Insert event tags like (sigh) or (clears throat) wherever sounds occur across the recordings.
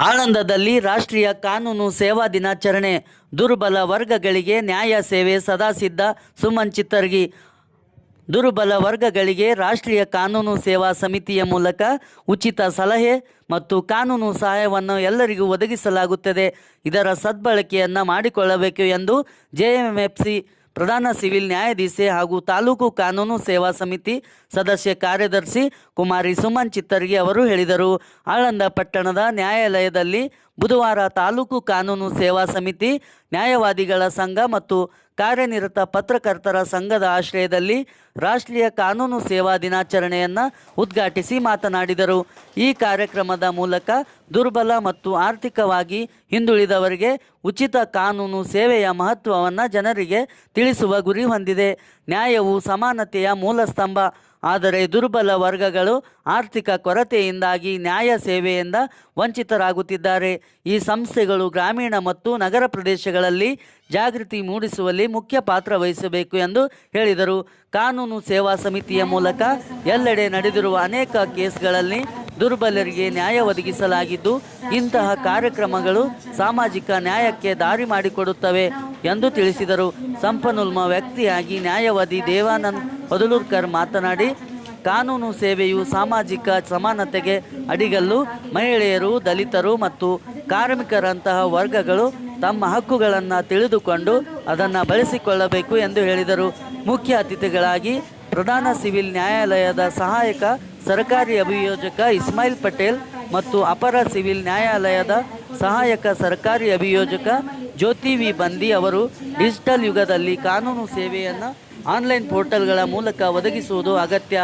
ಆಳಂದದಲ್ಲಿ ರಾಷ್ಟ್ರೀಯ ಕಾನೂನು ಸೇವಾ ದಿನಾಚರಣೆ. ದುರ್ಬಲ ವರ್ಗಗಳಿಗೆ ನ್ಯಾಯ ಸೇವೆ ಸದಾ ಸಿದ್ಧ ಸುಮನ್ ಚಿತ್ತರ್ಗಿ. ದುರ್ಬಲ ವರ್ಗಗಳಿಗೆ ರಾಷ್ಟ್ರೀಯ ಕಾನೂನು ಸೇವಾ ಸಮಿತಿಯ ಮೂಲಕ ಉಚಿತ ಸಲಹೆ ಮತ್ತು ಕಾನೂನು ಸಹಾಯವನ್ನು ಎಲ್ಲರಿಗೂ ಒದಗಿಸಲಾಗುತ್ತದೆ. ಇದರ ಸದ್ಬಳಕೆಯನ್ನು ಮಾಡಿಕೊಳ್ಳಬೇಕು ಎಂದು ಜೆಎಂಎಫ್ಸಿ ಪ್ರಧಾನ ಸಿವಿಲ್ ನ್ಯಾಯಾಧೀಶೆ ಹಾಗೂ ತಾಲೂಕು ಕಾನೂನು ಸೇವಾ ಸಮಿತಿ ಸದಸ್ಯ ಕಾರ್ಯದರ್ಶಿ ಕುಮಾರಿ ಸುಮನ್ ಚಿತ್ತರ್ಗಿ ಅವರು ಹೇಳಿದರು. ಆಳಂದ ಪಟ್ಟಣದ ನ್ಯಾಯಾಲಯದಲ್ಲಿ ಬುಧವಾರ ತಾಲೂಕು ಕಾನೂನು ಸೇವಾ ಸಮಿತಿ, ನ್ಯಾಯವಾದಿಗಳ ಸಂಘ ಮತ್ತು ಕಾರ್ಯನಿರತ ಪತ್ರಕರ್ತರ ಸಂಘದ ಆಶ್ರಯದಲ್ಲಿ ರಾಷ್ಟ್ರೀಯ ಕಾನೂನು ಸೇವಾ ದಿನಾಚರಣೆಯನ್ನು ಉದ್ಘಾಟಿಸಿ ಮಾತನಾಡಿದರು. ಈ ಕಾರ್ಯಕ್ರಮದ ಮೂಲಕ ದುರ್ಬಲ ಮತ್ತು ಆರ್ಥಿಕವಾಗಿ ಹಿಂದುಳಿದವರಿಗೆ ಉಚಿತ ಕಾನೂನು ಸೇವೆಯ ಮಹತ್ವವನ್ನು ಜನರಿಗೆ ತಿಳಿಸುವ ಗುರಿ ಹೊಂದಿದೆ. ನ್ಯಾಯವು ಸಮಾನತೆಯ ಮೂಲ ಸ್ತಂಭ. ಆದರೆ ದುರ್ಬಲ ವರ್ಗಗಳು ಆರ್ಥಿಕ ಕೊರತೆಯಿಂದಾಗಿ ನ್ಯಾಯ ಸೇವೆಯಿಂದ ವಂಚಿತರಾಗುತ್ತಿದ್ದಾರೆ. ಈ ಸಂಸ್ಥೆಗಳು ಗ್ರಾಮೀಣ ಮತ್ತು ನಗರ ಪ್ರದೇಶಗಳಲ್ಲಿ ಜಾಗೃತಿ ಮೂಡಿಸುವಲ್ಲಿ ಮುಖ್ಯ ಪಾತ್ರ ವಹಿಸಬೇಕು ಎಂದು ಹೇಳಿದರು. ಕಾನೂನು ಸೇವಾ ಸಮಿತಿಯ ಮೂಲಕ ಎಲ್ಲೆಡೆ ನಡೆದಿರುವ ಅನೇಕ ಕೇಸ್ಗಳಲ್ಲಿ ದುರ್ಬಲರಿಗೆ ನ್ಯಾಯ ಒದಗಿಸಲಾಗಿದ್ದು, ಇಂತಹ ಕಾರ್ಯಕ್ರಮಗಳು ಸಾಮಾಜಿಕ ನ್ಯಾಯಕ್ಕೆ ದಾರಿ ಮಾಡಿಕೊಡುತ್ತವೆ ಎಂದು ತಿಳಿಸಿದರು. ಸಂಪನ್ಮೂಲ ವ್ಯಕ್ತಿಯಾಗಿ ನ್ಯಾಯವಾದಿ ದೇವಾನಂದ್ ಬದಲೂರ್ಕರ್ ಮಾತನಾಡಿ, ಕಾನೂನು ಸೇವೆಯು ಸಾಮಾಜಿಕ ಸಮಾನತೆಗೆ ಅಡಿಗಲ್ಲು. ಮಹಿಳೆಯರು, ದಲಿತರು ಮತ್ತು ಕಾರ್ಮಿಕರಂತಹ ವರ್ಗಗಳು ತಮ್ಮ ಹಕ್ಕುಗಳನ್ನು ತಿಳಿದುಕೊಂಡು ಅದನ್ನು ಬಳಸಿಕೊಳ್ಳಬೇಕು ಎಂದು ಹೇಳಿದರು. ಮುಖ್ಯ ಅತಿಥಿಗಳಾಗಿ ಪ್ರಧಾನ ಸಿವಿಲ್ ನ್ಯಾಯಾಲಯದ ಸಹಾಯಕ ಸರ್ಕಾರಿ ಅಭಿಯೋಜಕ ಇಸ್ಮಾಯಿಲ್ ಪಟೇಲ್ ಮತ್ತು ಅಪರ ಸಿವಿಲ್ ನ್ಯಾಯಾಲಯದ ಸಹಾಯಕ ಸರ್ಕಾರಿ ಅಭಿಯೋಜಕ ಜ್ಯೋತಿ ವಿ ಬಂದಿ ಅವರು ಡಿಜಿಟಲ್ ಯುಗದಲ್ಲಿ ಕಾನೂನು ಸೇವೆಯನ್ನು ಆನ್ಲೈನ್ ಪೋರ್ಟಲ್ಗಳ ಮೂಲಕ ಒದಗಿಸುವುದು ಅಗತ್ಯ.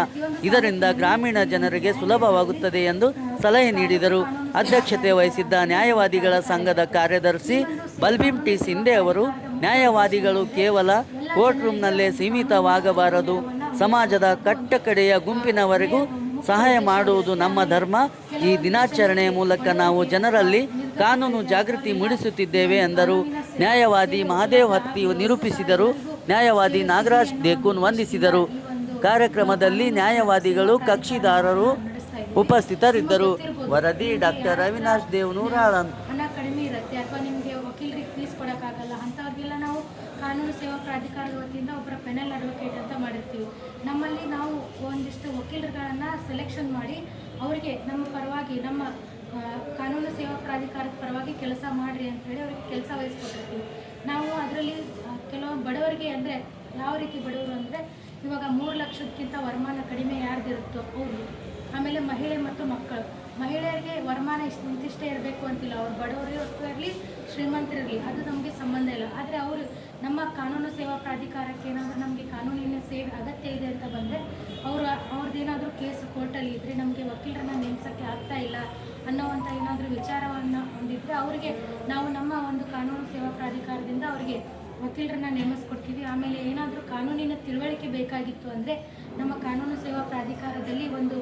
ಇದರಿಂದ ಗ್ರಾಮೀಣ ಜನರಿಗೆ ಸುಲಭವಾಗುತ್ತದೆ ಎಂದು ಸಲಹೆ ನೀಡಿದರು. ಅಧ್ಯಕ್ಷತೆ ವಹಿಸಿದ್ದ ನ್ಯಾಯವಾದಿಗಳ ಸಂಘದ ಕಾರ್ಯದರ್ಶಿ ಬಲ್ಬೀಮ್ ಟಿ ಸಿಂಧೆ ಅವರು, ನ್ಯಾಯವಾದಿಗಳು ಕೇವಲ ಕೋರ್ಟ್ ರೂಮ್ನಲ್ಲೇ ಸೀಮಿತವಾಗಬಾರದು. ಸಮಾಜದ ಕಟ್ಟಕಡೆಯ ಗುಂಪಿನವರೆಗೂ ಸಹಾಯ ಮಾಡುವುದು ನಮ್ಮ ಧರ್ಮ. ಈ ದಿನಾಚರಣೆಯ ಮೂಲಕ ನಾವು ಜನರಲ್ಲಿ ಕಾನೂನು ಜಾಗೃತಿ ಮೂಡಿಸುತ್ತಿದ್ದೇವೆ ಎಂದರು. ನ್ಯಾಯವಾದಿ ಮಹಾದೇವ್ ಹತ್ತಿ ನಿರೂಪಿಸಿದರು. ನ್ಯಾಯವಾದಿ ನಾಗರಾಜ್ ದೇಕುನ್ ವಂದಿಸಿದರು. ಕಾರ್ಯಕ್ರಮದಲ್ಲಿ ನ್ಯಾಯವಾದಿಗಳು, ಕಕ್ಷಿದಾರರು ಉಪಸ್ಥಿತರಿದ್ದರು. ವರದಿ ಡಾಕ್ಟರ್ ಅವಿನಾಶ್ ದೇವ್ ಆಳಂದ್ ಇರುತ್ತೆ ಅಥವಾ ನಿಮಗೆ ವಕೀಲರಿಗೆ ಫೀಸ್ ಕೊಡೋಕ್ಕಾಗಲ್ಲ, ಅಂಥವ್ರಿಗೆಲ್ಲ ನಾವು ಕಾನೂನು ಸೇವಾ ಪ್ರಾಧಿಕಾರದ ವತಿಯಿಂದ ಒಬ್ಬರ ಪೆನಲ್ ಅಡ್ವೊಕೇಟ್ ಅಂತ ಮಾಡಿರ್ತೀವಿ. ನಮ್ಮಲ್ಲಿ ನಾವು ಒಂದಿಷ್ಟು ವಕೀಲರುಗಳನ್ನು ಸೆಲೆಕ್ಷನ್ ಮಾಡಿ ಅವರಿಗೆ ನಮ್ಮ ಪರವಾಗಿ, ನಮ್ಮ ಕಾನೂನು ಸೇವಾ ಪ್ರಾಧಿಕಾರದ ಪರವಾಗಿ ಕೆಲಸ ಮಾಡಿರಿ ಅಂತೇಳಿ ಅವ್ರಿಗೆ ಕೆಲಸ ವಹಿಸ್ಕೊಟ್ಟಿರ್ತೀವಿ. ನಾವು ಅದರಲ್ಲಿ ಕೆಲವು ಬಡವರಿಗೆ ಅಂದರೆ ಯಾವ ರೀತಿ ಬಡವರು ಅಂದರೆ ಇವಾಗ ಮೂರು ಲಕ್ಷಕ್ಕಿಂತ ವರಮಾನ ಕಡಿಮೆ ಯಾರ್ದಿರುತ್ತೋ ಅವರು, ಆಮೇಲೆ ಮಹಿಳೆ ಮತ್ತು ಮಕ್ಕಳು. ಮಹಿಳೆಯರಿಗೆ ವರಮಾನ ಇಷ್ಟು ಇಂತಿಷ್ಟೇ ಇರಬೇಕು ಅಂತಿಲ್ಲ. ಅವ್ರು ಬಡವರು ಇರಲಿ ಶ್ರೀಮಂತರಿರಲಿ, ಅದು ನಮಗೆ ಸಂಬಂಧ ಇಲ್ಲ. ಆದರೆ ಅವರು ನಮ್ಮ ಕಾನೂನು ಸೇವಾ ಪ್ರಾಧಿಕಾರಕ್ಕೆ ಏನಾದರೂ ನಮಗೆ ಕಾನೂನಿನ ಸೇವೆ ಅಗತ್ಯ ಇದೆ ಅಂತ ಬಂದರೆ ಅವರು ಅವ್ರದ್ದೇನಾದರೂ ಕೇಸ್ ಕೋರ್ಟಲ್ಲಿ ಇದ್ದರೆ ನಮಗೆ ವಕೀಲರನ್ನ ನೇಮಿಸೋಕ್ಕೆ ಆಗ್ತಾ ಇಲ್ಲ ಅನ್ನೋವಂಥ ಏನಾದರೂ ವಿಚಾರವನ್ನು ಹೊಂದಿದ್ದರೆ ಅವರಿಗೆ ನಾವು ನಮ್ಮ ಒಂದು ಕಾನೂನು ಸೇವಾ ಪ್ರಾಧಿಕಾರದಿಂದ ಅವರಿಗೆ ವಕೀಲರನ್ನ ನೇಮಿಸ್ಕೊಡ್ತೀವಿ. ಆಮೇಲೆ ಏನಾದರೂ ಕಾನೂನಿನ ತಿಳುವಳಿಕೆ ಬೇಕಾಗಿತ್ತು ಅಂದರೆ ನಮ್ಮ ಕಾನೂನು ಸೇವಾ ಪ್ರಾಧಿಕಾರದಲ್ಲಿ ಒಂದು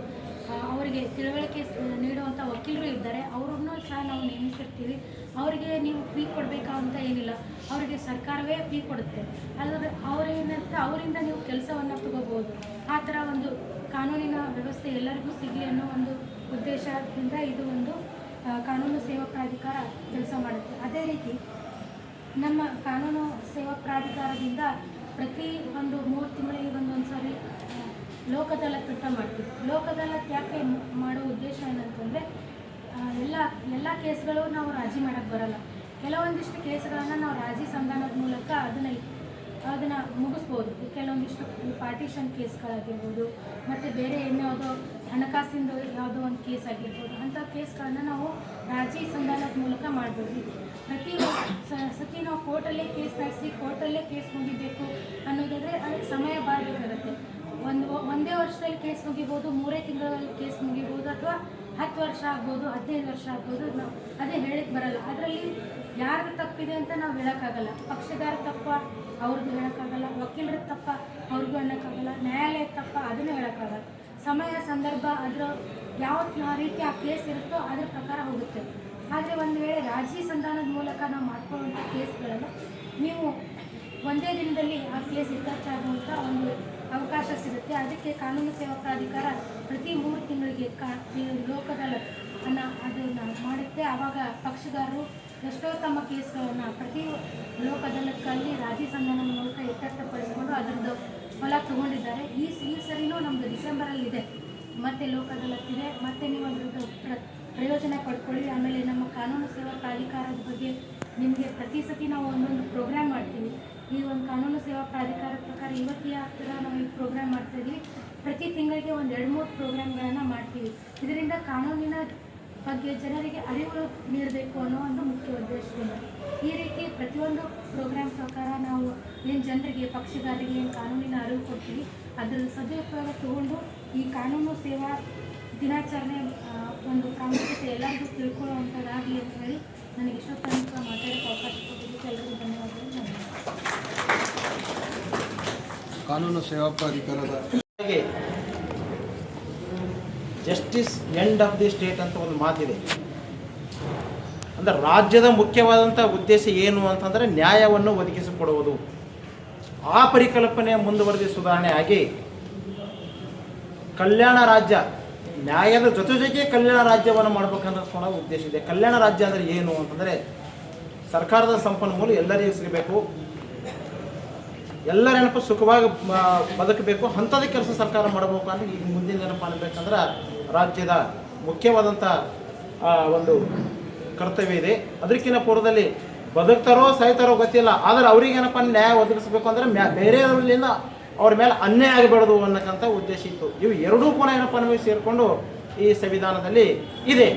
ಅವರಿಗೆ ತಿಳುವಳಿಕೆ ನೀಡುವಂಥ ವಕೀಲರು ಇದ್ದಾರೆ. ಅವ್ರನ್ನೂ ಸಹ ನಾವು ನೇಮಿಸಿರ್ತೀವಿ. ಅವರಿಗೆ ನೀವು ಫೀ ಕೊಡಬೇಕಾ ಅಂತ ಏನಿಲ್ಲ. ಅವರಿಗೆ ಸರ್ಕಾರವೇ ಫೀ ಕೊಡುತ್ತೆ. ಅಲ್ಲದೆ ಅವರೇನಂತ ಅವರಿಂದ ನೀವು ಕೆಲಸವನ್ನು ತಗೋಬೋದು ಆ ಥರ ಒಂದು ಕಾನೂನಿನ ವ್ಯವಸ್ಥೆ ಎಲ್ಲರಿಗೂ ಸಿಗಲಿ ಅನ್ನೋ ಒಂದು ಉದ್ದೇಶದಿಂದ ಇದು ಒಂದು ಕಾನೂನು ಸೇವಾ ಪ್ರಾಧಿಕಾರ ಕೆಲಸ ಮಾಡುತ್ತೆ. ಅದೇ ರೀತಿ ನಮ್ಮ ಕಾನೂನು ಸೇವಾ ಪ್ರಾಧಿಕಾರದಿಂದ ಪ್ರತಿ ಒಂದು ಮೂರು ತಿಂಗಳಿಗೆ ಒಂದೊಂದು ಸಾರಿ ಆ, ತುಟ್ಟ ಮಾಡ್ತೀವಿ. ಲೋಕದಲ್ಲ ಯಾಕೆ ಮಾಡೋ ಉದ್ದೇಶ ಏನಂತಂದರೆ ಎಲ್ಲ ಎಲ್ಲ ಕೇಸ್ಗಳು ನಾವು ರಾಜಿ ಮಾಡೋಕ್ಕೆ ಬರಲ್ಲ. ಕೆಲವೊಂದಿಷ್ಟು ಕೇಸ್ಗಳನ್ನು ನಾವು ರಾಜಿ ಸಂಧಾನದ ಮೂಲಕ ಅದನ್ನು ಅದನ್ನು ಮುಗಿಸ್ಬೋದು. ಕೆಲವೊಂದಿಷ್ಟು ಪಾರ್ಟಿಷನ್ ಕೇಸ್ಗಳಾಗಿರ್ಬೋದು ಮತ್ತು ಬೇರೆ ಇನ್ಯಾವುದೋ ಹಣಕಾಸಿಂದು ಯಾವುದೋ ಒಂದು ಕೇಸ್ ಆಗಿರ್ಬೋದು ಅಂಥ ಕೇಸ್ಗಳನ್ನ ನಾವು ರಾಜಿ ಸಂಧಾನದ ಮೂಲಕ ಮಾಡ್ಬೋದು. ಪ್ರತಿ ಸತಿ ನಾವು ಕೋರ್ಟಲ್ಲೇ ಕೇಸ್ ನಡೆಸಿ ಕೋರ್ಟಲ್ಲೇ ಕೇಸ್ ಮುಗಿಬೇಕು ಅನ್ನೋದಾದರೆ ಅದಕ್ಕೆ ಸಮಯ ಭಾಳ ಬೇಕಾಗುತ್ತೆ ಒಂದು ಒಂದೇ ವರ್ಷದಲ್ಲಿ ಕೇಸ್ ಮುಗಿಬೋದು, ಮೂರೇ ತಿಂಗಳಲ್ಲಿ ಕೇಸ್ ಮುಗಿಬೋದು, ಅಥವಾ ಹತ್ತು ವರ್ಷ ಆಗ್ಬೋದು, ಹದಿನೈದು ವರ್ಷ ಆಗ್ಬೋದು, ನಾವು ಅದೇ ಹೇಳಕ್ಕೆ ಬರಲ್ಲ. ಅದರಲ್ಲಿ ಯಾರ್ದು ತಪ್ಪಿದೆ ಅಂತ ನಾವು ಹೇಳೋಕ್ಕಾಗಲ್ಲ. ಪಕ್ಷದಾರ ತಪ್ಪ ಅವ್ರದ್ದು ಹೇಳೋಕ್ಕಾಗಲ್ಲ. ವಕೀಲರ ತಪ್ಪ, ಅವ್ರಿಗೂ ಹೇಳೋಕ್ಕಾಗಲ್ಲ. ನ್ಯಾಯಾಲಯದ ತಪ್ಪ, ಅದನ್ನು ಹೇಳೋಕ್ಕಾಗಲ್ಲ. ಸಮಯ, ಸಂದರ್ಭ, ಅದರ ಯಾವ ರೀತಿ ಆ ಕೇಸ್ ಇರುತ್ತೋ ಅದ್ರ ಪ್ರಕಾರ ಹೋಗುತ್ತೆ. ಆದರೆ ಒಂದು ವೇಳೆ ರಾಜಿ ಸಂಧಾನದ ಮೂಲಕ ನಾವು ಮಾಡ್ಕೊಳ್ಳುವಂಥ ಕೇಸ್ಗಳನ್ನು ನೀವು ಒಂದೇ ದಿನದಲ್ಲಿ ಆ ಕೇಸ್ ಇತ್ಯರ್ಥಾಗುವಂಥ ಒಂದು ಅವಕಾಶ ಸಿಗುತ್ತೆ. ಅದಕ್ಕೆ ಕಾನೂನು ಸೇವಾ ಪ್ರಾಧಿಕಾರ ಪ್ರತಿ ಮೂರು ತಿಂಗಳಿಗೆ ಕಾ ಲೋಕದಲ್ಲ ಅನ್ನ ಅದನ್ನು ಮಾಡುತ್ತೆ. ಆವಾಗ ಪಕ್ಷಗಾರರು ಎಷ್ಟೋ ತಮ್ಮ ಕೇಸ್ಗಳನ್ನು ಪ್ರತಿ ಲೋಕದಲ್ಲಕ್ಕಲ್ಲಿ ರಾಜಿ ಸಂಧಾನ ಮೂಲಕ ಇತ್ಯರ್ಥಪಡಿಸಿಕೊಂಡು ಅದರದ್ದು ಫಲ ತಗೊಂಡಿದ್ದಾರೆ. ಈ ಈ ಸರಿನೂ ನಮ್ಮದು ಡಿಸೆಂಬರಲ್ಲಿದೆ. ಮತ್ತೆ ಲೋಕದಲ್ಲಕ್ಕಿದೆ ಮತ್ತೆ ನೀವು ಅದರದ್ದು ಪ್ರ ಪ್ರಯೋಜನ ಪಡ್ಕೊಳ್ಳಿ. ಆಮೇಲೆ ನಮ್ಮ ಕಾನೂನು ಸೇವಾ ಪ್ರಾಧಿಕಾರದ ಬಗ್ಗೆ ನಿಮಗೆ ಪ್ರತಿ ಸತಿ ನಾವು ಒಂದೊಂದು ಪ್ರೋಗ್ರಾಮ್ ಮಾಡ್ತೀವಿ. ಈ ಒಂದು ಕಾನೂನು ಸೇವಾ ಪ್ರಾಧಿಕಾರ ಪ್ರಕಾರ ಇವತ್ತಿಯ ಹತ್ತಿರ ನಾವು ಈ ಪ್ರೋಗ್ರಾಮ್ ಮಾಡ್ತಾ ಇದ್ದೀವಿ ಪ್ರತಿ ತಿಂಗಳಿಗೆ ಒಂದು ಎರಡು ಮೂರು ಪ್ರೋಗ್ರಾಮ್ಗಳನ್ನು ಮಾಡ್ತೀವಿ. ಇದರಿಂದ ಕಾನೂನಿನ ಬಗ್ಗೆ ಜನರಿಗೆ ಅರಿವು ನೀಡಬೇಕು ಅನ್ನೋ ಒಂದು ಮುಖ್ಯ ಉದ್ದೇಶದಿಂದ. ಈ ರೀತಿ ಪ್ರತಿಯೊಂದು ಪ್ರೋಗ್ರಾಮ್ ಪ್ರಕಾರ ನಾವು ಏನು ಜನರಿಗೆ, ಪಕ್ಷಗಾರರಿಗೆ ಏನು ಕಾನೂನಿನ ಅರಿವು ಕೊಡ್ತೀವಿ ಅದರ ಸದುಪಯೋಗ ತಗೊಂಡು ಈ ಕಾನೂನು ಸೇವಾ ದಿನಾಚರಣೆ ಒಂದು ಪ್ರಾಮುಖ್ಯತೆ ಎಲ್ಲರಿಗೂ ತಿಳ್ಕೊಳ್ಳುವಂಥದ್ದಾಗಲಿ ಅಂತ ಹೇಳಿ ನನಗೆ ಇಷ್ಟೊತ್ತು ತನಕ ಮಾತಾಡೋಕ್ಕೆ ಅವಕಾಶ ಕೊಟ್ಟಿದ್ದಕ್ಕೆ ಎಲ್ಲರಿಗೂ ಧನ್ಯವಾದಗಳು. ಧನ್ಯವಾದ ಕಾನೂನು ಸೇವಾ ಪ್ರಾಧಿಕಾರದ justice end of the state ಅಂತ ಒಂದು ಮಾತಿದೆ. ಅಂದರೆ ರಾಜ್ಯದ ಮುಖ್ಯವಾದಂಥ ಉದ್ದೇಶ ಏನು ಅಂತಂದರೆ ನ್ಯಾಯವನ್ನು ಒದಗಿಸಿಕೊಡುವುದು. ಆ ಪರಿಕಲ್ಪನೆ ಮುಂದುವರೆದ ಸುಧಾರಣೆ ಆಗಿ ಕಲ್ಯಾಣ ರಾಜ್ಯ, ನ್ಯಾಯದ ಜೊತೆ ಜೊತೆಗೆ ಕಲ್ಯಾಣ ರಾಜ್ಯವನ್ನು ಮಾಡಬೇಕಂತ ಉದ್ದೇಶ ಇದೆ. ಕಲ್ಯಾಣ ರಾಜ್ಯ ಅಂದರೆ ಏನು ಅಂತಂದರೆ ಸರ್ಕಾರದ ಸಂಪನ್ಮೂಲ ಎಲ್ಲರಿಗೂ ಸಿಗಬೇಕು. ಎಲ್ಲರ ನೆನಪು ಸುಖವಾಗಿ ಬದುಕಬೇಕು. ಅಂಥದ್ದು ಕೆಲಸ ಸರ್ಕಾರ ಮಾಡಬೇಕು ಅಂದರೆ ಈಗ ಮುಂದಿನ ಏನಪ್ಪ ಅನ್ಬೇಕಂದ್ರೆ ರಾಜ್ಯದ ಮುಖ್ಯವಾದಂಥ ಒಂದು ಕರ್ತವ್ಯ ಇದೆ. ಅದಕ್ಕಿಂತ ಪೂರ್ವದಲ್ಲಿ ಬದುಕ್ತಾರೋ ಸಾಯ್ತಾರೋ ಗೊತ್ತಿಲ್ಲ. ಆದರೆ ಅವರಿಗೇನಪ್ಪ ನ್ಯಾಯ ಒದಗಿಸ್ಬೇಕು ಅಂದರೆ ಮ್ಯಾ, ಬೇರೆಯವರಿಂದ ಅವ್ರ ಮೇಲೆ ಅನ್ಯಾಯ ಆಗಬಾರ್ದು ಅನ್ನಕ್ಕಂಥ ಉದ್ದೇಶ ಇತ್ತು. ಇವು ಎರಡೂ ಕೂಡ ಏನಪ್ಪ ನಮಗೆ ಸೇರಿಕೊಂಡು ಈ ಸಂವಿಧಾನದಲ್ಲಿ ಇದೆ.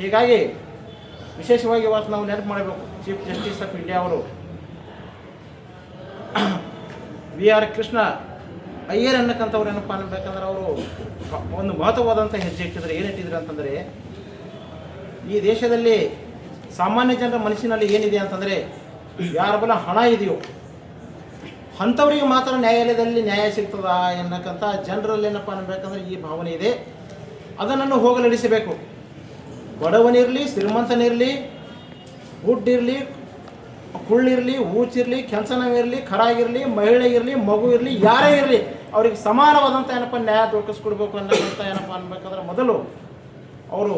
ಹೀಗಾಗಿ ವಿಶೇಷವಾಗಿ ಇವತ್ತು ನಾವು ನೆನಪು ಮಾಡಬೇಕು. ಚೀಫ್ ಜಸ್ಟಿಸ್ ಆಫ್ ಇಂಡಿಯಾ ಅವರು ವಿ ಆರ್ ಕೃಷ್ಣ ಅಯ್ಯರ್ ಅನ್ನಕ್ಕಂಥವ್ರು ಏನಪ್ಪ ಅನ್ಬೇಕಂದ್ರೆ ಅವರು ಒಂದು ಮಹತ್ವವಾದಂಥ ಹೆಜ್ಜೆ ಇಟ್ಟಿದ್ರೆ ಏನಿಟ್ಟಿದ್ರು ಅಂತಂದರೆ, ಈ ದೇಶದಲ್ಲಿ ಸಾಮಾನ್ಯ ಜನರ ಮನಸ್ಸಿನಲ್ಲಿ ಏನಿದೆ ಅಂತಂದರೆ, ಯಾರ ಬಲ ಹಣ ಇದೆಯೋ, ಅಂಥವ್ರಿಗೆ ಮಾತ್ರ ನ್ಯಾಯಾಲಯದಲ್ಲಿ ನ್ಯಾಯ ಸಿಗ್ತದ ಎನ್ನಕ್ಕಂಥ ಜನರಲ್ಲಿ ಏನಪ್ಪ ಅನ್ಬೇಕಂದ್ರೆ ಈ ಭಾವನೆ ಇದೆ. ಅದನ್ನು ಹೋಗಲಡಿಸಬೇಕು ಬಡವನಿರಲಿ, ಶ್ರೀಮಂತನಿರಲಿ ಹುಡ್ಡಿರಲಿ ಕುಳ್ಳಿರಲಿ, ಊಚಿರಲಿ ಇರಲಿ ಖರಾಗಿರಲಿ ಮಹಿಳೆ ಇರಲಿ ಮಗು ಇರಲಿ ಯಾರೇ ಇರಲಿ, ಅವ್ರಿಗೆ ಸಮಾನವಾದಂಥ ಏನಪ್ಪ ನ್ಯಾಯ ದೊರಕಿಸ್ಕೊಡ್ಬೇಕು ಅನ್ನೋದಂಥ ಏನಪ್ಪ ಅನ್ಬೇಕಂದ್ರೆ ಮೊದಲು ಅವರು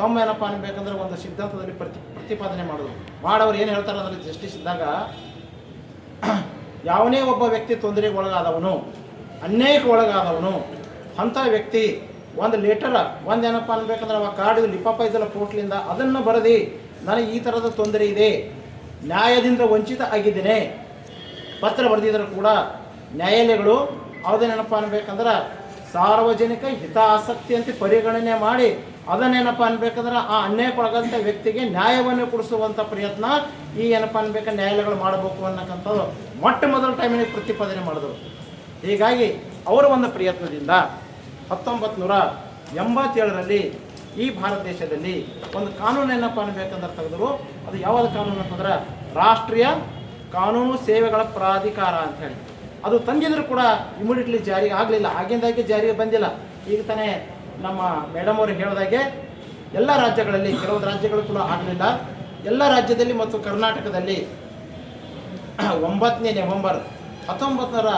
ತಮ್ಮ ಏನಪ್ಪ ಅನ್ಬೇಕಂದ್ರೆ ಒಂದು ಸಿದ್ಧಾಂತದಲ್ಲಿ ಪ್ರತಿ, ಪ್ರತಿಪಾದನೆ ಮಾಡೋದು. ಮಾಡೋರು ಏನು ಹೇಳ್ತಾರೆ ಅದರಲ್ಲಿ ಜಸ್ಟಿಸ್ ಇದ್ದಾಗ, ಯಾವನೇ ಒಬ್ಬ ವ್ಯಕ್ತಿ ತೊಂದರೆಗೆ ಒಳಗಾದವನು ಅನೇಕ ಒಳಗಾದವನು, ಅಂಥ ವ್ಯಕ್ತಿ ಒಂದು ಲೆಟರ ಒಂದು ಏನಪ್ಪ ಅನ್ಬೇಕಂದ್ರೆ ಆ ಕಾರ್ಡ್ ಲಿಪಾಪ ಇದ್ದಲ್ಲ ಪೋಟ್ಲಿಂದ ಅದನ್ನು ಬರೆದಿ, ನನಗೆ ಈ ಥರದ ತೊಂದರೆ ಇದೆ ನ್ಯಾಯದಿಂದ ವಂಚಿತ ಆಗಿದ್ದೇನೆ. ಪತ್ರ ಬರೆದಿದ್ರು ಕೂಡ ನ್ಯಾಯಾಲಯಗಳು ಅವ್ರದ್ದೇನಪ್ಪ ಅನ್ಬೇಕಂದ್ರೆ ಸಾರ್ವಜನಿಕ ಹಿತಾಸಕ್ತಿ ಅಂತ ಪರಿಗಣನೆ ಮಾಡಿ ಅದನ್ನೇನಪ್ಪ ಅನ್ಬೇಕಂದ್ರೆ ಆ ಅನ್ಯಾಯಕ್ಕೊಳಗಂಥ ವ್ಯಕ್ತಿಗೆ ನ್ಯಾಯವನ್ನು ಕೊಡಿಸುವಂಥ ಪ್ರಯತ್ನ ಈ ಏನಪ್ಪ ಅನ್ಬೇಕು ನ್ಯಾಯಾಲಯಗಳು ಮಾಡಬೇಕು ಅನ್ನಕ್ಕಂಥದ್ದು ಮೊಟ್ಟ ಮೊದಲ ಟೈಮಿನ ಪ್ರತಿಪಾದನೆ ಮಾಡಿದ್ರು. ಹೀಗಾಗಿ ಅವರ ಒಂದು ಪ್ರಯತ್ನದಿಂದ ಹತ್ತೊಂಬತ್ತು ನೂರ ಎಂಬತ್ತೇಳರಲ್ಲಿ ಈ ಭಾರತ ದೇಶದಲ್ಲಿ ಒಂದು ಕಾನೂನು ಏನಪ್ಪ ಅನ್ಬೇಕಂದ್ರೆ ತೆಗೆದ್ರು? ಅದು ಯಾವ್ದು ಕಾನೂನು ಅಂತಂದ್ರೆ ರಾಷ್ಟ್ರೀಯ ಕಾನೂನು ಸೇವೆಗಳ ಪ್ರಾಧಿಕಾರ ಅಂತ ಹೇಳಿ. ಅದು ತಂದಿದ್ರು ಕೂಡ ಇಮಿಡಿಯೇಟ್ಲಿ ಜಾರಿಗೆ ಆಗಲಿಲ್ಲ. ಆಗಿಂದಾಗೆ ಜಾರಿಗೆ ಬಂದಿಲ್ಲ. ಈಗ ತಾನೇ ನಮ್ಮ ಮೇಡಮ್ ಅವರು ಹೇಳಿದಾಗೆ ಎಲ್ಲ ರಾಜ್ಯಗಳಲ್ಲಿ ಕೆಲವೊಂದು ರಾಜ್ಯಗಳು ಕೂಡ ಆಗಲಿಲ್ಲ. ಎಲ್ಲ ರಾಜ್ಯದಲ್ಲಿ ಮತ್ತು ಕರ್ನಾಟಕದಲ್ಲಿ ಒಂಬತ್ತನೇ ನವೆಂಬರ್ ಹತ್ತೊಂಬತ್ತು ನೂರ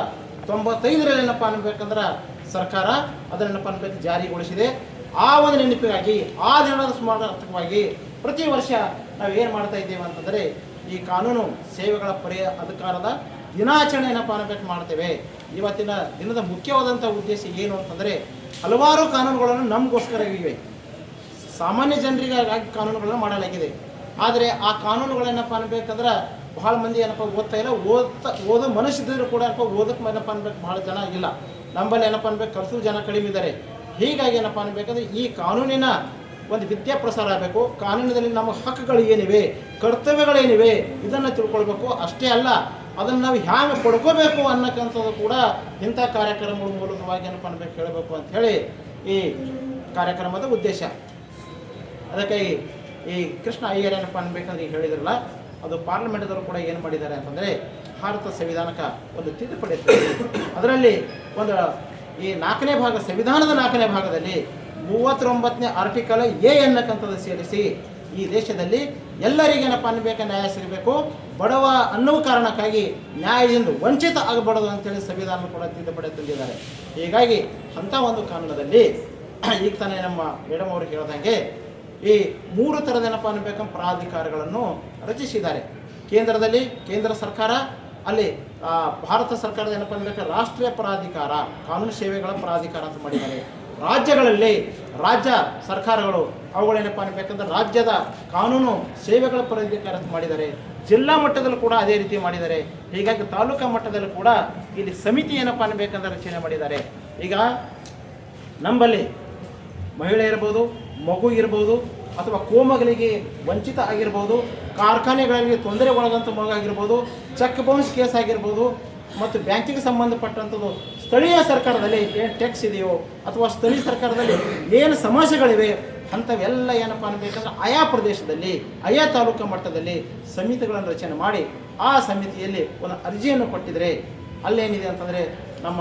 ತೊಂಬತ್ತೈದರಲ್ಲಿ ಏನಪ್ಪ ಅನ್ಬೇಕಂದ್ರೆ ಸರ್ಕಾರ ಅದನ್ನೇನಪ್ಪ ಅನ್ಬೇಕು? ಜಾರಿಗೊಳಿಸಿದೆ. ಆ ಒಂದು ನೆನಪಿಗಾಗಿ, ಆ ದಿನದ ಸ್ಮರಣಾರ್ಥಕವಾಗಿ ಪ್ರತಿ ವರ್ಷ ನಾವು ಏನು ಮಾಡ್ತಾ ಇದ್ದೇವೆ ಅಂತಂದರೆ, ಈ ಕಾನೂನು ಸೇವೆಗಳ ಪರಿಯ ಅಧಿಕಾರದ ದಿನಾಚರಣೆ ಏನಪ್ಪ ಅನ್ಬೇಕು ಮಾಡ್ತೇವೆ. ಇವತ್ತಿನ ದಿನದ ಮುಖ್ಯವಾದಂಥ ಉದ್ದೇಶ ಏನು ಅಂತಂದರೆ, ಹಲವಾರು ಕಾನೂನುಗಳನ್ನು ನಮಗೋಸ್ಕರ ಇವೆ. ಸಾಮಾನ್ಯ ಜನರಿಗಾಗಿ ಕಾನೂನುಗಳನ್ನು ಮಾಡಲಾಗಿದೆ. ಆದರೆ ಆ ಕಾನೂನುಗಳೇನಪ್ಪ ಅನ್ಬೇಕಂದ್ರೆ, ಬಹಳ ಮಂದಿ ಏನಪ್ಪ ಓದ್ತಾ ಇಲ್ಲ, ಓದ್ತಾ, ಓದೋ ಮನುಷ್ಯದಿದ್ರು ಕೂಡ ಏನಪ್ಪ ಓದಕ್ಕೆ ಏನಪ್ಪ ಅನ್ಬೇಕು, ಬಹಳ ಜನ ಇಲ್ಲ. ನಂಬಲ್ಲಿ ಏನಪ್ಪ ಅನ್ಬೇಕು ಕಲಿಸೋ ಜನ ಕಡಿಮೆ ಇದ್ದಾರೆ. ಹೀಗಾಗಿ ಏನಪ್ಪ ಅನ್ಬೇಕಂದ್ರೆ ಈ ಕಾನೂನಿನ ಒಂದು ವಿದ್ಯಾ ಪ್ರಸಾರ ಆಗಬೇಕು. ಕಾನೂನಿನಲ್ಲಿ ನಮ್ಮ ಹಕ್ಕುಗಳು ಏನಿವೆ ಕರ್ತವ್ಯಗಳೇನಿವೆ, ಇದನ್ನು ತಿಳ್ಕೊಳ್ಬೇಕು. ಅಷ್ಟೇ ಅಲ್ಲ, ಅದನ್ನು ನಾವು ಹ್ಯಾಂಗೆ ಪಡ್ಕೋಬೇಕು ಅನ್ನಕ್ಕಂಥದ್ದು ಕೂಡ ಇಂಥ ಕಾರ್ಯಕ್ರಮಗಳ ಮೂಲಕವಾಗಿ ಏನಪ್ಪ ಅನ್ಬೇಕು ಹೇಳಬೇಕು ಅಂತ ಹೇಳಿ ಈ ಕಾರ್ಯಕ್ರಮದ ಉದ್ದೇಶ. ಅದಕ್ಕಾಗಿ ಈ- ಕೃಷ್ಣ ಅಯ್ಯರ್ ಏನಪ್ಪ ಅನ್ಬೇಕಂದ್ರೆ ಹೇಳಿದ್ರಲ್ಲ, ಅದು ಪಾರ್ಲಿಮೆಂಟ್ದವರು ಕೂಡ ಏನು ಮಾಡಿದ್ದಾರೆ ಅಂತಂದರೆ, ಭಾರತ ಸಂವಿಧಾನಕ್ಕೆ ಒಂದು ತಿದ್ದುಪಡಿ ಅದರಲ್ಲಿ ಒಂದು ಈ ನಾಲ್ಕನೇ ಭಾಗ, ಸಂವಿಧಾನದ ನಾಲ್ಕನೇ ಭಾಗದಲ್ಲಿ ಮೂವತ್ತೊಂಬತ್ತನೇ ಆರ್ಟಿಕಲ್ ಎ ಎನ್ನಕ್ಕಂಥದ್ದು ಸೇರಿಸಿ ಈ ದೇಶದಲ್ಲಿ ಎಲ್ಲರಿಗೆ ಏನಪ್ಪ ಅನ್ಬೇಕು, ನ್ಯಾಯ ಸಿಗಬೇಕು, ಬಡವ ಅನ್ನುವ ಕಾರಣಕ್ಕಾಗಿ ನ್ಯಾಯದಿಂದ ವಂಚಿತ ಆಗಬಾರದು ಅಂತೇಳಿ ಸಂವಿಧಾನ ಕೂಡ ತಿದ್ದುಪಡಿ ತಂದಿದ್ದಾರೆ. ಹೀಗಾಗಿ ಅಂಥ ಒಂದು ಕಾನೂನದಲ್ಲಿ (clears throat) ಈಗ ತಾನೇ ನಮ್ಮ ಮೇಡಮ್ ಅವರು ಹೇಳ್ದಂಗೆ ಈ ಮೂರು ಥರದ ಏನಪ್ಪ ಅನ್ಬೇಕು, ಪ್ರಾಧಿಕಾರಗಳನ್ನು ರಚಿಸಿದ್ದಾರೆ. ಕೇಂದ್ರದಲ್ಲಿ ಕೇಂದ್ರ ಸರ್ಕಾರ ಅಲ್ಲಿ ಭಾರತ ಸರ್ಕಾರದ ಏನಪ್ಪ ಅಂದ್ರೆ ರಾಷ್ಟ್ರೀಯ ಪ್ರಾಧಿಕಾರ, ಕಾನೂನು ಸೇವೆಗಳ ಪ್ರಾಧಿಕಾರ ಅಂತ ಮಾಡಿದ್ದಾರೆ. ರಾಜ್ಯಗಳಲ್ಲಿ ರಾಜ್ಯ ಸರ್ಕಾರಗಳು ಅವುಗಳೇನಪ್ಪ ಅನ್ಬೇಕಂದ್ರೆ ರಾಜ್ಯದ ಕಾನೂನು ಸೇವೆಗಳ ಪ್ರಾಧಿಕಾರ ಅಂತ ಮಾಡಿದ್ದಾರೆ. ಜಿಲ್ಲಾ ಮಟ್ಟದಲ್ಲೂ ಕೂಡ ಅದೇ ರೀತಿ ಮಾಡಿದ್ದಾರೆ. ಹೀಗಾಗಿ ತಾಲೂಕಾ ಮಟ್ಟದಲ್ಲೂ ಕೂಡ ಇಲ್ಲಿ ಸಮಿತಿ ಏನಪ್ಪ ಅನ್ಬೇಕಂದ್ರೆ ರಚನೆ ಮಾಡಿದ್ದಾರೆ. ಈಗ ನಂಬಲ್ಲಿ ಮಹಿಳೆ ಇರ್ಬೋದು, ಮಗು ಇರ್ಬೋದು, ಅಥವಾ ಕೋಮಗಳಿಗೆ ವಂಚಿತ ಆಗಿರ್ಬೋದು ಕಾರ್ಖಾನೆಗಳಲ್ಲಿ ತೊಂದರೆ ಒಳಗಂತ ಮಗಾಗಿರ್ಬೋದು ಚೆಕ್ ಬೌನ್ಸ್ ಕೇಸ್ ಆಗಿರ್ಬೋದು ಮತ್ತು ಬ್ಯಾಂಕಿಗೆ ಸಂಬಂಧಪಟ್ಟಂಥದ್ದು ಸ್ಥಳೀಯ ಸರ್ಕಾರದಲ್ಲಿ ಏನು ಟ್ಯಾಕ್ಸ್ ಇದೆಯೋ ಅಥವಾ ಸ್ಥಳೀಯ ಸರ್ಕಾರದಲ್ಲಿ ಏನು ಸಮಸ್ಯೆಗಳಿವೆ ಅಂಥವೆಲ್ಲ ಏನಪ್ಪ ಅನ್ಬೇಕಂದ್ರೆ ಆಯಾ ಪ್ರದೇಶದಲ್ಲಿ, ಆಯಾ ತಾಲೂಕು ಮಟ್ಟದಲ್ಲಿ ಸಮಿತಿಗಳನ್ನು ರಚನೆ ಮಾಡಿ ಆ ಸಮಿತಿಯಲ್ಲಿ ಒಂದು ಅರ್ಜಿಯನ್ನು ಕೊಟ್ಟಿದ್ರೆ ಅಲ್ಲೇನಿದೆ ಅಂತಂದರೆ ನಮ್ಮ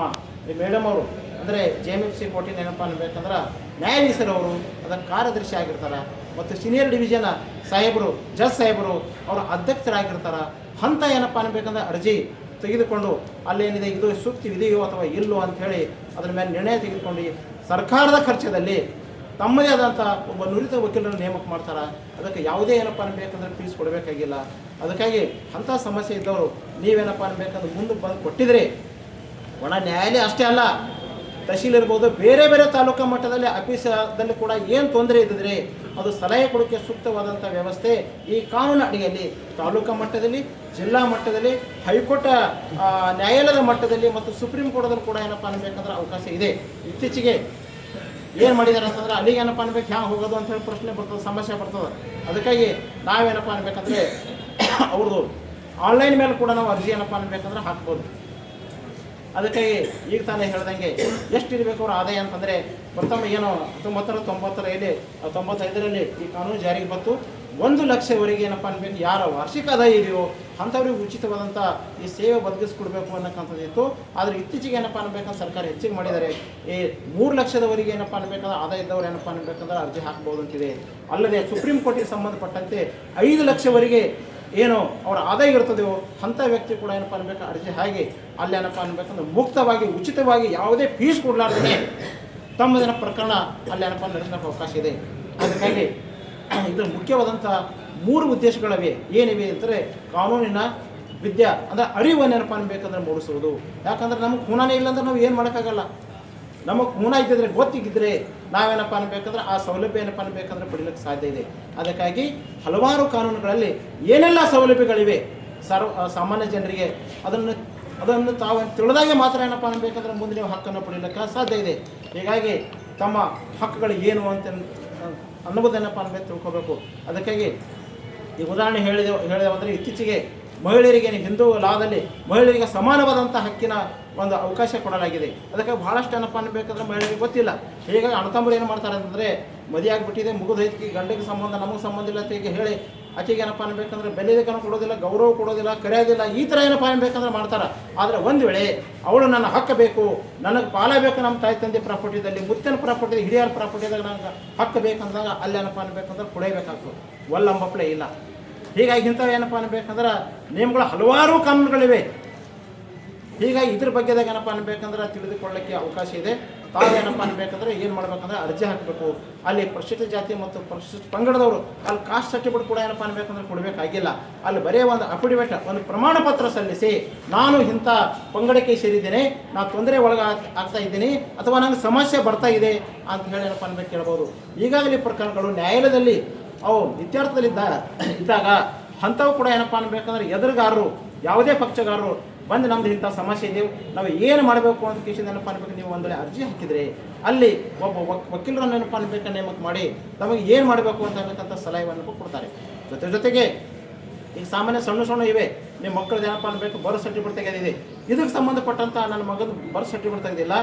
ಮೇಡಮ್ ಅವರು, ಅಂದರೆ ಜೆ ಎಂ ಎಫ್ ಸಿ ಕೋರ್ಟಿನ ಏನಪ್ಪ ಅನ್ಬೇಕಂದ್ರೆ ನ್ಯಾಯಾಧೀಶರವರು ಅದಕ್ಕೆ ಕಾರ್ಯದರ್ಶಿ ಆಗಿರ್ತಾರೆ. ಮತ್ತು ಸೀನಿಯರ್ ಡಿವಿಷನ್ ಸಾಹೇಬರು ಜಜ್ ಸಾಹೇಬರು ಅವರ ಅಧ್ಯಕ್ಷರಾಗಿರ್ತಾರೆ. ಹಂತ ಏನಪ್ಪ ಅನ್ಬೇಕಂದ್ರೆ ಅರ್ಜಿ ತೆಗೆದುಕೊಂಡು ಅಲ್ಲೇನಿದೆ, ಇದು ಸೂಕ್ತಿ ಇದೆಯೋ ಅಥವಾ ಇಲ್ಲೋ ಅಂತ ಹೇಳಿ ಅದ್ರ ಮೇಲೆ ನಿರ್ಣಯ ತೆಗೆದುಕೊಂಡು ಸರ್ಕಾರದ ಖರ್ಚದಲ್ಲಿ ತಮ್ಮದೇ ಆದಂಥ ಒಬ್ಬ ನುರಿತ ವಕೀಲರನ್ನು ನೇಮಕ ಮಾಡ್ತಾರೆ. ಅದಕ್ಕೆ ಯಾವುದೇ ಏನಪ್ಪ ಅನ್ಬೇಕಂದ್ರೆ ಫೀಸ್ ಕೊಡಬೇಕಾಗಿಲ್ಲ. ಅದಕ್ಕಾಗಿ ಅಂಥ ಸಮಸ್ಯೆ ಇದ್ದವರು ನೀವೇನಪ್ಪ ಅನ್ಬೇಕಂದ್ರೆ ಮುಂದೆ ಬಂದು ಕೊಟ್ಟಿದ್ರೆ ಒಣ ನ್ಯಾಯಾಲಯ ಅಷ್ಟೇ ಅಲ್ಲ ತಹಶೀಲ್ ಇರ್ಬೋದು ಬೇರೆ ಬೇರೆ ತಾಲೂಕು ಮಟ್ಟದಲ್ಲಿ ಆಫೀಸದಲ್ಲಿ ಕೂಡ ಏನು ತೊಂದರೆ ಇದ್ದಿದ್ರೆ ಅದು ಸಲಹೆ ಕೊಡೋಕ್ಕೆ ಸೂಕ್ತವಾದಂಥ ವ್ಯವಸ್ಥೆ ಈ ಕಾನೂನು ಅಡಿಯಲ್ಲಿ ತಾಲೂಕು ಮಟ್ಟದಲ್ಲಿ, ಜಿಲ್ಲಾ ಮಟ್ಟದಲ್ಲಿ, ಹೈಕೋರ್ಟ್ ನ್ಯಾಯಾಲಯದ ಮಟ್ಟದಲ್ಲಿ ಮತ್ತು ಸುಪ್ರೀಂ ಕೋರ್ಟದಲ್ಲಿ ಕೂಡ ಏನಪ್ಪ ಅನ್ಬೇಕಂದ್ರೆ ಅವಕಾಶ ಇದೆ. ಇತ್ತೀಚೆಗೆ ಏನು ಮಾಡಿದ್ದಾರೆ ಅಂತಂದ್ರೆ ಅಲ್ಲಿಗೆ ಏನಪ್ಪ ಅನ್ಬೇಕು ಹ್ಯಾಂಗೆ ಹೋಗೋದು ಅಂತ ಹೇಳಿ ಪ್ರಶ್ನೆ ಬರ್ತದೆ, ಸಮಸ್ಯೆ ಬರ್ತದೆ. ಅದಕ್ಕಾಗಿ ನಾವೇನಪ್ಪ ಅನ್ಬೇಕಂದ್ರೆ (coughs) ಅವ್ರದ್ದು ಆನ್ಲೈನ್ ಮೇಲೆ ಕೂಡ ನಾವು ಅರ್ಜಿ ಏನಪ್ಪ ಅನ್ಬೇಕಂದ್ರೆ ಹಾಕ್ಬೋದು. ಅದಕ್ಕಾಗಿ ಈಗ ತಾನೇ ಹೇಳ್ದಂಗೆ ಎಷ್ಟು ಇರಬೇಕು ಅವ್ರ ಆದಾಯ ಅಂತಂದರೆ ಪ್ರಥಮ ಏನು ಹತ್ತೊಂಬತ್ತರ ತೊಂಬತ್ತರಲ್ಲಿ ತೊಂಬತ್ತೈದರಲ್ಲಿ ಈ ಕಾನೂನು ಜಾರಿಗೆ ಬಂತು. ಒಂದು ಲಕ್ಷವರೆಗೆ ಏನಪ್ಪ ಅನ್ಬೇಕು? ಯಾರ ವಾರ್ಷಿಕ ಆದಾಯ ಇದೆಯೋ ಅಂಥವ್ರಿಗೆ ಉಚಿತವಾದಂಥ ಈ ಸೇವೆ ಬದಗಿಸ್ಕೊಡ್ಬೇಕು ಅನ್ನೋಕ್ಕಂಥದ್ದು ಇತ್ತು. ಆದರೆ ಇತ್ತೀಚೆಗೆ ಏನಪ್ಪ ಅನ್ಬೇಕಂದ್ರೆ ಸರ್ಕಾರ ಹೆಚ್ಚಿಗೆ ಮಾಡಿದ್ದಾರೆ. ಈ ಮೂರು ಲಕ್ಷದವರೆಗೆ ಏನಪ್ಪ ಅನ್ಬೇಕಂದ್ರೆ ಆದಾಯ ಇದ್ದವ್ರು ಏನಪ್ಪ ಅನ್ಬೇಕಂದ್ರೆ ಅರ್ಜಿ ಹಾಕ್ಬೋದು ಅಂತಿದೆ. ಅಲ್ಲದೆ ಸುಪ್ರೀಂ ಕೋರ್ಟಿಗೆ ಸಂಬಂಧಪಟ್ಟಂತೆ ಐದು ಲಕ್ಷವರೆಗೆ ಏನು ಅವರ ಆದಾಯ ಇರ್ತದೆಯೋ ಅಂಥ ವ್ಯಕ್ತಿ ಕೂಡ ಏನಪ್ಪ ಅನ್ಬೇಕು? ಅರ್ಜಿ ಹಾಗೆ ಅಲ್ಲಿ ಏನಪ್ಪ ಅನ್ಬೇಕಂದ್ರೆ ಮುಕ್ತವಾಗಿ, ಉಚಿತವಾಗಿ ಯಾವುದೇ ಫೀಸ್ ಕೊಡಲಾರ್ದೇ ತಮ್ಮದಿನ ಪ್ರಕರಣ ಅಲ್ಲಿ ಏನಪ್ಪ ನಡೆಸೋಕೆ ಅವಕಾಶ ಇದೆ. ಅದಕ್ಕಾಗಿ ಇದರ ಮುಖ್ಯವಾದಂಥ ಮೂರು ಉದ್ದೇಶಗಳಿವೆ. ಏನಿವೆ ಅಂದರೆ ಕಾನೂನಿನ ವಿದ್ಯಾ ಅಂದರೆ ಅರಿವನ್ನು ಏನಪ್ಪ ಅನ್ಬೇಕಂದ್ರೆ ಮೂಡಿಸುವುದು. ಯಾಕಂದ್ರೆ ನಮಗೆ ಇಲ್ಲ ಅಂದ್ರೆ ನಾವು ಏನು ಮಾಡೋಕ್ಕಾಗಲ್ಲ. ನಮಗೆ ಖೂನ ಇದ್ದಿದ್ರೆ ಗೊತ್ತಿಗಿದ್ರೆ ನಾವೇನಪ್ಪ ಅನ್ಬೇಕಂದ್ರೆ ಆ ಸೌಲಭ್ಯ ಏನಪ್ಪ ಅನ್ಬೇಕಂದ್ರೆ ಪಡೀಲಿಕ್ಕೆ ಸಾಧ್ಯ ಇದೆ. ಅದಕ್ಕಾಗಿ ಹಲವಾರು ಕಾನೂನುಗಳಲ್ಲಿ ಏನೆಲ್ಲ ಸೌಲಭ್ಯಗಳಿವೆ? ಸರ್ವ ಸಾಮಾನ್ಯ ಜನರಿಗೆ ಅದನ್ನು ಅದನ್ನು ತಾವು ತಿಳಿದಾಗೆ ಮಾತ್ರ ಏನಪ್ಪ ಅನ್ಬೇಕಂದ್ರೆ ಮುಂದೆ ನೀವು ಹಕ್ಕನ್ನು ಪಡೀಲಿಕ್ಕೆ ಸಾಧ್ಯ ಇದೆ. ಹೀಗಾಗಿ ತಮ್ಮ ಹಕ್ಕುಗಳು ಏನು ಅಂತ ಅನ್ನೋದನ್ನಪ್ಪ ಅನ್ಬೇಕು, ತಿಳ್ಕೊಬೇಕು. ಅದಕ್ಕಾಗಿ ಈ ಉದಾಹರಣೆ ಹೇಳಿದೆ ಅಂದರೆ ಇತ್ತೀಚೆಗೆ ಮಹಿಳೆಯರಿಗೆ ಹಿಂದೂ ಲಾದಲ್ಲಿ ಮಹಿಳೆಯರಿಗೆ ಸಮಾನವಾದಂಥ ಹಕ್ಕಿನ ಒಂದು ಅವಕಾಶ ಕೊಡಲಾಗಿದೆ. ಅದಕ್ಕೆ ಭಾಳಷ್ಟು ಏನಪ್ಪ ಅನ್ಬೇಕಂದ್ರೆ ಮಹಿಳೆಯರಿಗೆ ಗೊತ್ತಿಲ್ಲ. ಹೀಗಾಗಿ ಅಣತಂಬರು ಏನು ಮಾಡ್ತಾರೆ ಅಂತಂದರೆ, ಮದುವೆ ಆಗಿಬಿಟ್ಟಿದೆ ಮುಗಿದೈತಿ ಗಂಡಿಗೆ ಸಂಬಂಧ, ನಮಗೆ ಸಂಬಂಧ ಇಲ್ಲ ಅಂತ ಹೀಗೆ ಹೇಳಿ ಆಕೆಗೆ ಏನಪ್ಪ ಅನ್ಬೇಕಂದ್ರೆ ಬೆಲೆದಕ್ಕೂ ಕೊಡೋದಿಲ್ಲ, ಗೌರವ ಕೊಡೋದಿಲ್ಲ, ಕರೆಯೋದಿಲ್ಲ, ಈ ಥರ ಏನಪ್ಪ ಅನ್ಬೇಕಂದ್ರೆ ಮಾಡ್ತಾರೆ. ಆದರೆ ಒಂದು ವೇಳೆ ಅವಳು ನನ್ನ ಹಕ್ಕಬೇಕು ನನಗೆ ಪಾಲ ನಮ್ಮ ತಾಯಿ ತಂದೆ ಪ್ರಾಪರ್ಟಿದಲ್ಲಿ, ಮುತ್ತಿನ ಪ್ರಾಪರ್ಟಿ ಹಿರಿಯರ ಪ್ರಾಪರ್ಟಿದಾಗ ನನಗೆ ಹಕ್ಕು ಬೇಕಂದಾಗ ಅಲ್ಲಿ ಏನಪ್ಪ ಅನ್ಬೇಕಂದ್ರೆ ಕೊಡೇಬೇಕಾಗ್ತದೆ. ಒಲ್ಲಂಬಪ್ಲೆ ಇಲ್ಲ. ಹೀಗಾಗಿ ಇಂಥವು ಏನಪ್ಪ ಅನ್ಬೇಕಂದ್ರೆ ನಿಯಮಗಳು ಹಲವಾರು ಕಾನೂನುಗಳಿವೆ. ಹೀಗಾಗಿ ಇದ್ರ ಬಗ್ಗೆದಾಗ ಏನಪ್ಪ ಅನ್ಬೇಕಂದ್ರೆ ತಿಳಿದುಕೊಳ್ಳಕ್ಕೆ ಅವಕಾಶ ಇದೆ. ತಾವೇನಪ್ಪ ಅನ್ಬೇಕಂದ್ರೆ ಏನು ಮಾಡ್ಬೇಕಂದ್ರೆ ಅರ್ಜಿ ಹಾಕಬೇಕು. ಅಲ್ಲಿ ಪರಿಶಿಷ್ಟ ಜಾತಿ ಮತ್ತು ಪರಿಶಿಷ್ಟ ಪಂಗಡದವರು, ಅಲ್ಲಿ ಕಾಸ್ಟ್ ಸರ್ಟಿಫಿಕೇಟ್ ಕೂಡ ಏನಪ್ಪ ಅನ್ಬೇಕಂದ್ರೆ ಕೊಡಬೇಕಾಗಿಲ್ಲ. ಅಲ್ಲಿ ಬರೀ ಒಂದು ಅಫಿಡವಿಟ್ ಒಂದು ಪ್ರಮಾಣ ಪತ್ರ ಸಲ್ಲಿಸಿ, ನಾನು ಇಂಥ ಪಂಗಡಕ್ಕೆ ಸೇರಿದ್ದೇನೆ ನಾನು ತೊಂದರೆ ಒಳಗ ಆಗ್ತಾ ಇದ್ದೀನಿ, ಅಥವಾ ನನಗೆ ಸಮಸ್ಯೆ ಬರ್ತಾ ಇದೆ ಅಂತ ಹೇಳಿ ಏನಪ್ಪ ಅನ್ಬೇಕು ಕೇಳ್ಬೋದು. ಈಗಾಗಲೇ ಪ್ರಕರಣಗಳು ನ್ಯಾಯಾಲಯದಲ್ಲಿ ಅವು ಇತ್ಯರ್ಥದಲ್ಲಿದ್ದ ಇದ್ದಾಗ ಅಂಥವು ಕೂಡ ಏನಪ್ಪ ಅನ್ಬೇಕಂದ್ರೆ ಎದುರುಗಾರರು, ಯಾವುದೇ ಪಕ್ಷಗಾರರು ಬಂದು ನಮ್ದು ಇಂಥ ಸಮಸ್ಯೆ ಇದೆ ನಾವು ಏನು ಮಾಡಬೇಕು ಅಂತ ಕೇಶ ನೆನಪು ಅನ್ಬೇಕು ನೀವು ಒಂದು ಅರ್ಜಿ ಹಾಕಿದರೆ, ಅಲ್ಲಿ ಒಬ್ಬ ವಕ್- ವಕೀಲರನ್ನು ನೆನಪು ಅನ್ಬೇಕು ನೇಮಕ ಮಾಡಿ ತಮಗೆ ಏನು ಮಾಡಬೇಕು ಅಂತ ಅನ್ನತಕ್ಕಂಥ ಸಲಹೆಯನ್ನು ಕೊಡ್ತಾರೆ. ಜೊತೆ ಜೊತೆಗೆ, ಈಗ ಸಾಮಾನ್ಯ ಸಣ್ಣ ಸಣ್ಣ ಇವೆ, ನಿಮ್ಮ ಮಕ್ಕಳದ್ದು ಏನಪ್ಪ ಅನ್ಬೇಕು ಬರ್ತ್ ಸರ್ಟಿಫಿಕೇಟ್ ತೆಗೆದಿದೆ. ಇದಕ್ಕೆ ಸಂಬಂಧಪಟ್ಟಂತ ನನ್ನ ಮಗನ ಬರ್ತ್ ಸರ್ಟಿಫಿಕೇಟ್ ತೆಗೆದಿಲ್ಲ.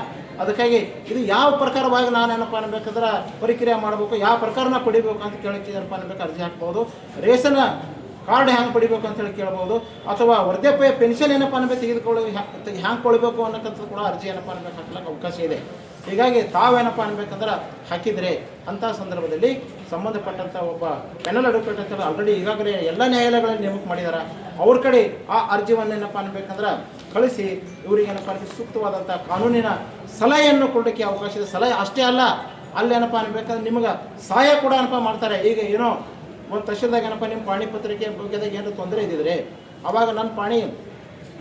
ಅದಕ್ಕಾಗಿ ಇದು ಯಾವ ಪ್ರಕಾರವಾಗಿ ನಾನು ಏನಪ್ಪ ಅನ್ಬೇಕಂದ್ರೆ ಪರಿಕ್ರಿಯೆ ಮಾಡಬೇಕು, ಯಾವ ಪ್ರಕಾರನ ಪಡಿಬೇಕು ಅಂತ ಕೇಳಕ್ಕೆ ಏನಪ್ಪ ಅನ್ಬೇಕು ಅರ್ಜಿ ಹಾಕ್ಬೋದು. ರೇಷನ್ ಕಾರ್ಡ್ ಹ್ಯಾಂಗೆ ಪಡಿಬೇಕು ಅಂತ ಹೇಳಿ ಕೇಳ್ಬೋದು. ಅಥವಾ ವೃದ್ಧಾಪ್ಯ ಪೆನ್ಷನ್ ಏನಪ್ಪ ಅನ್ಬೇಕು ತೆಗೆದುಕೊಳ್ಳೋ ಹ್ಯಾಂಗೆ ಕೊಡಬೇಕು ಅನ್ನೋಕ್ಕಂಥದ್ದು ಕೂಡ ಅರ್ಜಿ ಏನಪ್ಪ ಅನ್ಬೇಕು ಹಾಕ್ಲಿಕ್ಕೆ ಅವಕಾಶ ಇದೆ. ಹೀಗಾಗಿ ತಾವೇನಪ್ಪ ಅನ್ಬೇಕಂದ್ರೆ ಹಾಕಿದರೆ ಅಂಥ ಸಂದರ್ಭದಲ್ಲಿ ಸಂಬಂಧಪಟ್ಟಂಥ ಒಬ್ಬ ಪೆನಲ್ ಅಡ್ವೊಕೇಟ್ ಅಂತ ಆಲ್ರೆಡಿ ಈಗಾಗಲೇ ಎಲ್ಲ ನ್ಯಾಯಾಲಯಗಳಲ್ಲಿ ನೇಮಕ ಮಾಡಿದ್ದಾರೆ ಅವ್ರ ಕಡೆ ಆ ಅರ್ಜಿವನ್ನು ಏನಪ್ಪ ಅನ್ಬೇಕಂದ್ರೆ ಕಳಿಸಿ ಇವರಿಗೆ ಏನಪ್ಪ ಅಂದ್ರೆ ಸೂಕ್ತವಾದಂಥ ಕಾನೂನಿನ ಸಲಹೆಯನ್ನು ಕೊಡೋಕ್ಕೆ ಅವಕಾಶ ಇದೆ. ಸಲಹೆ ಅಷ್ಟೇ ಅಲ್ಲ ಅಲ್ಲೇನಪ್ಪ ಅನ್ಬೇಕಂದ್ರೆ ನಿಮಗೆ ಸಹಾಯ ಕೂಡ ಏನಪ್ಪ ಮಾಡ್ತಾರೆ. ಈಗ ಏನೋ ಒಂದು ತಹಶೀಲ್ದಾಗ ಏನಪ್ಪ ನಿಮ್ಮ ಪಾಣಿ ಪತ್ರಿಕೆ ಬಗ್ಗೆದಾಗ ಏನೋ ತೊಂದರೆ ಇದ್ದಿದ್ರೆ, ಅವಾಗ ನನ್ನ ಪಾಣಿ,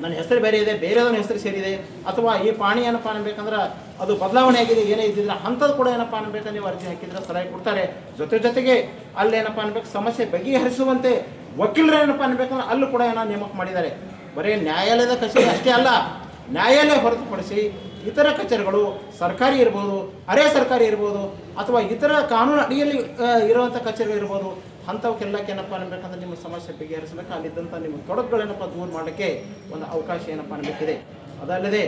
ನನ್ನ ಹೆಸರು ಬೇರೆ ಇದೆ ಬೇರೆದವನ ಹೆಸರು ಸೇರಿದೆ, ಅಥವಾ ಈ ಪಾಣಿ ಏನಪ್ಪ ಅನ್ಬೇಕಂದ್ರೆ ಅದು ಬದಲಾವಣೆ ಆಗಿದೆ, ಏನೇ ಇದ್ದಿದ್ರೆ ಅಂಥದ್ದು ಕೂಡ ಏನಪ್ಪ ಅನ್ಬೇಕು, ನೀವು ಅರ್ಜಿ ಹಾಕಿದ್ರೆ ಸಲಹೆ ಕೊಡ್ತಾರೆ. ಜೊತೆ ಜೊತೆಗೆ ಅಲ್ಲೇನಪ್ಪ ಅನ್ಬೇಕು, ಸಮಸ್ಯೆ ಬಗೆಹರಿಸುವಂತೆ ವಕೀಲರು ಏನಪ್ಪ ಅನ್ಬೇಕಂದ್ರೆ ಅಲ್ಲೂ ಕೂಡ ಏನೋ ನೇಮಕ ಮಾಡಿದ್ದಾರೆ. ಬರೀ ನ್ಯಾಯಾಲಯದ ಕಚೇರಿ ಅಷ್ಟೇ ಅಲ್ಲ, ನ್ಯಾಯಾಲಯ ಹೊರತುಪಡಿಸಿ ಇತರ ಕಚೇರಿಗಳು ಸರ್ಕಾರಿ ಇರ್ಬೋದು, ಅರೆ ಸರ್ಕಾರಿ ಇರ್ಬೋದು, ಅಥವಾ ಇತರ ಕಾನೂನು ಅಡಿಯಲ್ಲಿ ಇರುವಂಥ ಕಚೇರಿಗಳು ಇರ್ಬೋದು ಅಂಥವಕ್ಕೆಲ್ಲಕ್ಕೆ ಏನಪ್ಪ ಅನ್ಬೇಕಂದ್ರೆ ನಿಮ್ಮ ಸಮಸ್ಯೆ ಬಗೆಹರಿಸಬೇಕು. ಅಲ್ಲಿದ್ದಂಥ ನಿಮ್ಮ ತೊಡಕುಗಳೇನಪ್ಪ ದೂರ ಮಾಡೋಕ್ಕೆ ಒಂದು ಅವಕಾಶ ಏನಪ್ಪ ಅನ್ಬೇಕಿದೆ ಅದಲ್ಲದೆ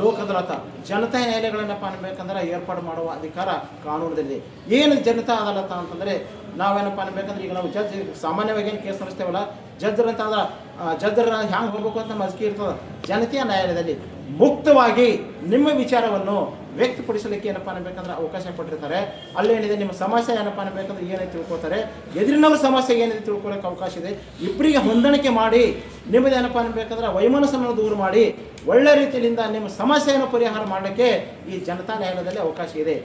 ಲೋಕದ ಅದಾಲತ ಜನತಾ ನ್ಯಾಯಾಲಯಗಳೇನಪ್ಪ ಅನ್ಬೇಕಂದ್ರೆ ಏರ್ಪಾಡು ಮಾಡುವ ಅಧಿಕಾರ ಕಾನೂನದಲ್ಲಿ ಏನು ಜನತಾ ಅದಾಲತ ಅಂತಂದರೆ ನಾವೇನಪ್ಪ ಅನ್ಬೇಕಂದ್ರೆ ಈಗ ನಾವು ಜಡ್ಜ್, ಸಾಮಾನ್ಯವಾಗಿ ಏನು ಕೇಸ್ ನಡೆಸ್ತೇವಲ್ಲ ಜಡ್ಜರ್ ಅಂತ ಅಂದ್ರೆ ಜಡ್ಜರ್ ಹ್ಯಾಂಗೆ ಹೋಗ್ಬೇಕು ಅಂತ ಅರ್ಜಿ ಇರ್ತದೆ. ಜನತೆಯ ನ್ಯಾಯಾಲಯದಲ್ಲಿ ಮುಕ್ತವಾಗಿ ನಿಮ್ಮ ವಿಚಾರವನ್ನು ವ್ಯಕ್ತಪಡಿಸಲಿಕ್ಕೆ ಏನಪ್ಪ ಅನ್ಬೇಕಂದ್ರೆ ಅವಕಾಶ ಕೊಟ್ಟಿರ್ತಾರೆ. ಅಲ್ಲೇನಿದೆ ನಿಮ್ಮ ಸಮಸ್ಯೆ ಏನಪ್ಪ ಅನ್ಬೇಕಂದ್ರೆ ಏನೇ ತಿಳ್ಕೊತಾರೆ ಎದುರಿನವ್ರ ಸಮಸ್ಯೆ ಏನಿದೆ ತಿಳ್ಕೊಳ್ಳೋಕೆ ಅವಕಾಶ ಇದೆ. ಇಬ್ಬರಿಗೆ ಹೊಂದಾಣಿಕೆ ಮಾಡಿ ನಿಮ್ಮದು ಏನಪ್ಪ ಅನ್ಬೇಕಂದ್ರೆ ವೈಮನಸ್ಸನ್ನು ದೂರ ಮಾಡಿ, ಒಳ್ಳೆ ರೀತಿಯಿಂದ ನಿಮ್ಮ ಸಮಸ್ಯೆಯನ್ನು ಪರಿಹಾರ ಮಾಡಲಿಕ್ಕೆ ಈ ಜನತಾ ನ್ಯಾಯಾಲಯದಲ್ಲಿ ಅವಕಾಶ ಇದೆ.